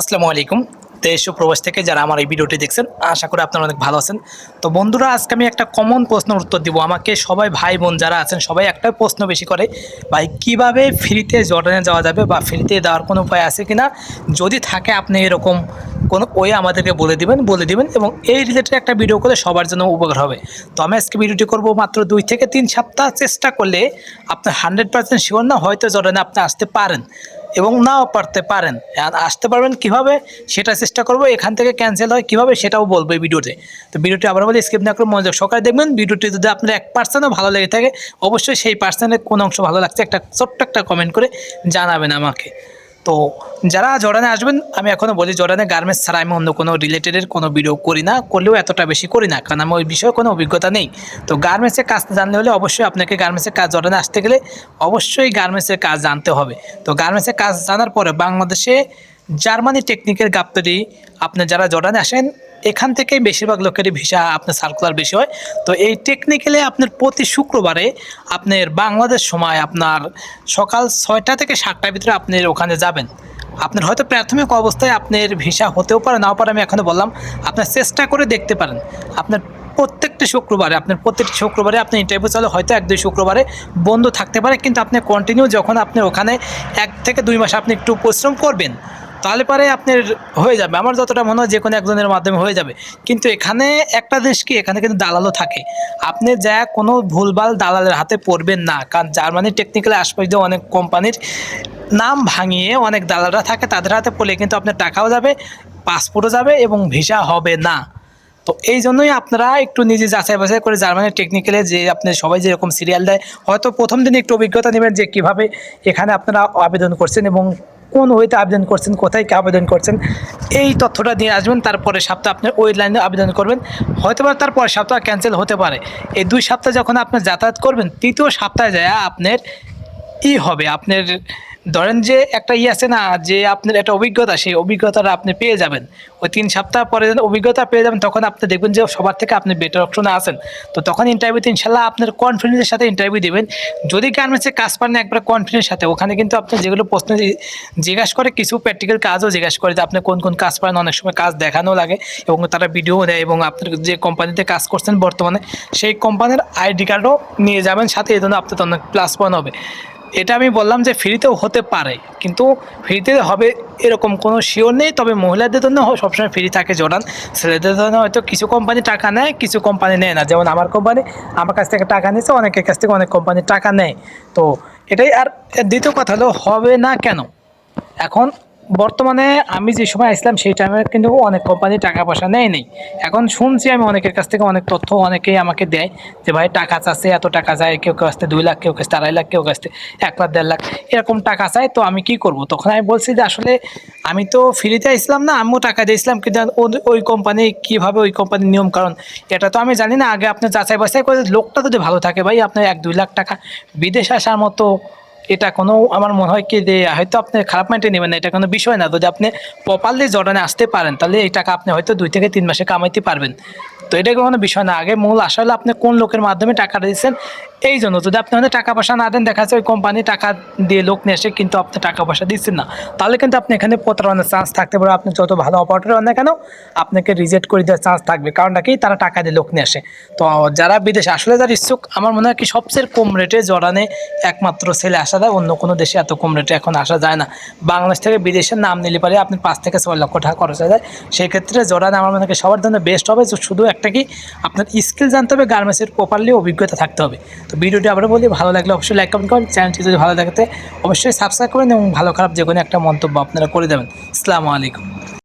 আসসালামু আলাইকুম। দেশ ও প্রবাস থেকে যারা আমার এই ভিডিওটি দেখছেন, আশা করি আপনারা অনেক ভালো আছেন। তো বন্ধুরা, আজকে আমি একটা কমন প্রশ্নের উত্তর দিব। আমাকে সবাই ভাই বোন যারা আছেন, সবাই একটা প্রশ্ন বেশি করে, ভাই, কীভাবে ফ্রিতে জর্ডানে যাওয়া যাবে বা ফ্রিতে দেওয়ার কোনো উপায় আছে কিনা? যদি থাকে, আপনি এরকম কোনো ওয়ে আমাদেরকে বলে দিবেন বলে দিবেন এবং এই রিলেটেড একটা ভিডিও করলে সবার জন্য উপকার হবে। তো আমি আজকে ভিডিওটি করব মাত্র দুই থেকে তিন সপ্তাহ চেষ্টা করলে আপনার হান্ড্রেড পার্সেন্ট শিওর না, হয়তো জর্ডানে আপনি আসতে পারেন। এবং নাও পারতে পারেন। আসতে পারবেন কীভাবে, সেটা চেষ্টা করব, এখান থেকে ক্যান্সেল হয় কীভাবে, সেটাও বলব এই ভিডিওতে। তো ভিডিওটি আবার বলে স্কিপ না করে মনোযোগ সকালে দেখবেন, ভিডিওটি যদি আপনার এক পার্সেন্টও ভালো লেগে থাকে, অবশ্যই সেই পার্সেন্টের কোন অংশ ভালো লাগছে, একটা ছোট্ট একটা কমেন্ট করে জানাবেন আমাকে। তো যারা জর্ডানে আসবেন, আমি এখনও বলি জর্ডানে গার্মেন্টস ছাড়া আমি অন্য কোনো রিলেটেডের কোনো ভিডিও করি না, করলেও এতটা বেশি করি না, কারণ আমি ওই বিষয়ে কোনো অভিজ্ঞতা নেই। তো গার্মেন্টসের কাজ জানলে হলে অবশ্যই আপনাকে গার্মেন্টসের কাজ জর্ডানে আসতে গেলে অবশ্যই গার্মেন্টসের কাজ জানতে হবে। তো গার্মেন্টসের কাজ জানার পরে বাংলাদেশে জার্মানি টেকনিক্যাল গাপ্তরি আপনি যারা জর্ডানে আসেন এখান থেকেই বেশিরভাগ লোকেরই ভিসা আপনার সার্কুলার বেশি হয়। তো এই টেকনিক্যালে আপনার প্রতি শুক্রবারে আপনার বাংলাদেশ সময় আপনার সকাল ছয়টা থেকে সাতটার ভিতরে আপনি ওখানে যাবেন। আপনার হয়তো প্রাথমিক অবস্থায় আপনার ভিসা হতেও পারে, নাও পারে, আমি এখনও বললাম। আপনার চেষ্টা করে দেখতে পারেন। আপনার প্রত্যেকটা শুক্রবারে, আপনার প্রত্যেকটা শুক্রবারে আপনি ইন্টারভিউ চালু হয়তো এক দুই শুক্রবারে বন্ধ থাকতে পারে, কিন্তু আপনি কন্টিনিউ যখন আপনি ওখানে এক থেকে দুই মাস আপনি একটু পরিশ্রম করবেন তাহলে পরে আপনার হয়ে যাবে। আমার যতটা মনে হয় যে কোনো একজনের মাধ্যমে হয়ে যাবে। কিন্তু এখানে একটা দেশ কি? এখানে কিন্তু দালালও থাকে। আপনি যা কোনো ভুলভাল দালালের হাতে পড়বেন না। কারণ জার্মানি টেকনিক্যালি আশপাশ দিয়ে অনেক কোম্পানির নাম ভাঙিয়ে অনেক দালালরা থাকে, তাদের হাতে পড়লে কিন্তু আপনার টাকাও যাবে পাসপোর্টও যাবে এবং ভিসা হবে না। তো এই জন্যই আপনারা একটু নিজে যাচাই বাছাই করে জার্মানির টেকনিক্যালে যে আপনি সবাই যেরকম সিরিয়াল দেয়, হয়তো প্রথম দিন একটু অভিজ্ঞতা নেবেন যে কীভাবে এখানে আপনারা আবেদন করছেন এবং কোন ওয়েতে আবেদন করছেন, কোথায় কী আবেদন করছেন, এই তথ্যটা দিয়ে আসবেন। তারপরে সপ্তাহ আপনি ওই লাইনে আবেদন করবেন। হয়তো বা তারপরে সপ্তাহ ক্যান্সেল হতে পারে। এই দুই সপ্তাহে যখন আপনি যাতায়াত করবেন, তৃতীয় সপ্তাহে যায় আপনার ই হবে, আপনার ধরেন যে একটা ই আছে না, যে আপনার একটা অভিজ্ঞতা, সেই অভিজ্ঞতাটা আপনি পেয়ে যাবেন। ওই তিন সপ্তাহ পরে যখন অভিজ্ঞতা পেয়ে যাবেন, তখন আপনি দেখবেন যে সবার থেকে আপনি বেটার অপশনে আছেন। তো তখন ইন্টারভিউতে ইনশাল্লাহ আপনার কনফিডেন্সের সাথে ইন্টারভিউ দেবেন। যদি গার্মেন্টসে কাজ পান একবার কনফিডেন্সের সাথে, ওখানে কিন্তু আপনি যেগুলো প্রশ্ন জিজ্ঞাসা করে কিছু প্র্যাকটিক্যাল কাজও জিজ্ঞাসা করে যে আপনি কোন কোন কাজ পারেন। অনেক সময় কাজ দেখানো লাগে এবং তারা ভিডিও দেয় এবং আপনার যে কোম্পানিতে কাজ করছেন বর্তমানে, সেই কোম্পানির আইডি কার্ডও নিয়ে যাবেন। সাথে এই জন্য আপনার অনেক প্লাস পয়েন্ট হবে। এটা আমি বললাম যে ফ্রিতেও হতে পারে, কিন্তু ফ্রিতে হবে এরকম কোনো শিওর নেই, তবে মহিলাদের জন্য সবসময় ফ্রি থাকে জোরান ছেলেদের জন্য হয়তো কিছু কোম্পানি টাকা নেয়, কিছু কোম্পানি নেয় না। যেমন আমার কোম্পানি আমার কাছ থেকে টাকা নিয়েছে অনেকের কাছ থেকে অনেক কোম্পানি টাকা নেয়। তো এটাই আর দ্বিতীয় কথা হলো, হবে না কেন? এখন বর্তমানে আমি যে সময় আসলাম, সেই টাইমে কিন্তু অনেক কোম্পানি টাকা পয়সা নেয় নেই। এখন শুনছি আমি অনেকের কাছ থেকে অনেক তথ্য, অনেকেই আমাকে দেয় যে, ভাই, টাকা চাচ্ছে, এত টাকা যায়, কেউ কাছ থেকে দুই লাখ, কেউ কাছ আড়াই লাখ, কেউ কাছ এক লাখ, দেড় লাখ, এরকম টাকা চায়, তো আমি কি করব? তখন আমি বলছি যে, আসলে আমি তো ফ্রিতে আসলাম না, আমিও টাকা দিয়েছিলাম কিন্তু ওই কোম্পানি কীভাবে ওই কোম্পানির নিয়ম কারণ, এটা তো আমি জানি না, আগে আপনি যাচাই বাছাই করে, লোকটা যদি ভালো থাকে, ভাই, আপনার এক, দুই লাখ টাকা বিদেশ আসার মতো এটা কোনো আমার মনে হয় কি যে, হয়তো আপনি খারাপ মাইন্ডে নেবেন না, এটা কোনো বিষয় না। যদি আপনি প্রপারলি জর্ডানে আসতে পারেন, তাহলে এই টাকা আপনি হয়তো দুই থেকে তিন মাসে কামাইতে পারবেন। তো এটা কোনো বিষয় না। আগে মূল আসলে আপনি কোন লোকের মাধ্যমে টাকা দিয়েছেন এই জন্য। যদি আপনি হয়তো টাকা পয়সা না দেন, দেখা যাচ্ছে ওই কোম্পানি টাকা দিয়ে লোক নিয়ে আসে, কিন্তু আপনি টাকা পয়সা দিচ্ছেন না। তাহলে কিন্তু আপনি এখানে প্রতারণার চান্স থাকতে পারে আপনি যত ভালো অপারেটর হন না কেন, আপনাকে রিজেক্ট করে দেওয়ার চান্স থাকবে। কারণ নাকি তারা টাকা দিয়ে লোক নিয়ে আসে। তো যারা বিদেশে আসলে যারা ইচ্ছুক, আমার মনে হয় কি সবচেয়ে কম রেটে জড়ানে একমাত্র ছেলে আসা যায় অন্য কোনো দেশে এত কম রেটে এখন আসা যায় না। বাংলাদেশ থেকে বিদেশের নাম নিলে পারে আপনি পাঁচ থেকে ছয় লক্ষ টাকা খরচ হয়ে যায়। সেই ক্ষেত্রে জড়ানে আমার মনে হয় সবার জন্য বেস্ট হবে। শুধু একটা কি, আপনার স্কিল জানতে হবে গার্মেন্টসের প্রপারলি অভিজ্ঞতা থাকতে হবে। তো ভিডিওটি আবার বলি, ভালো লাগলে অবশ্যই লাইক কমেন্ট করুন চ্যানেলটি যদি ভালো লাগতে অবশ্যই সাবস্ক্রাইব করেন এবং ভালো খারাপ যে কোনো একটা মন্তব্য আপনারা করে দেবেন। আসসালামু আলাইকুম।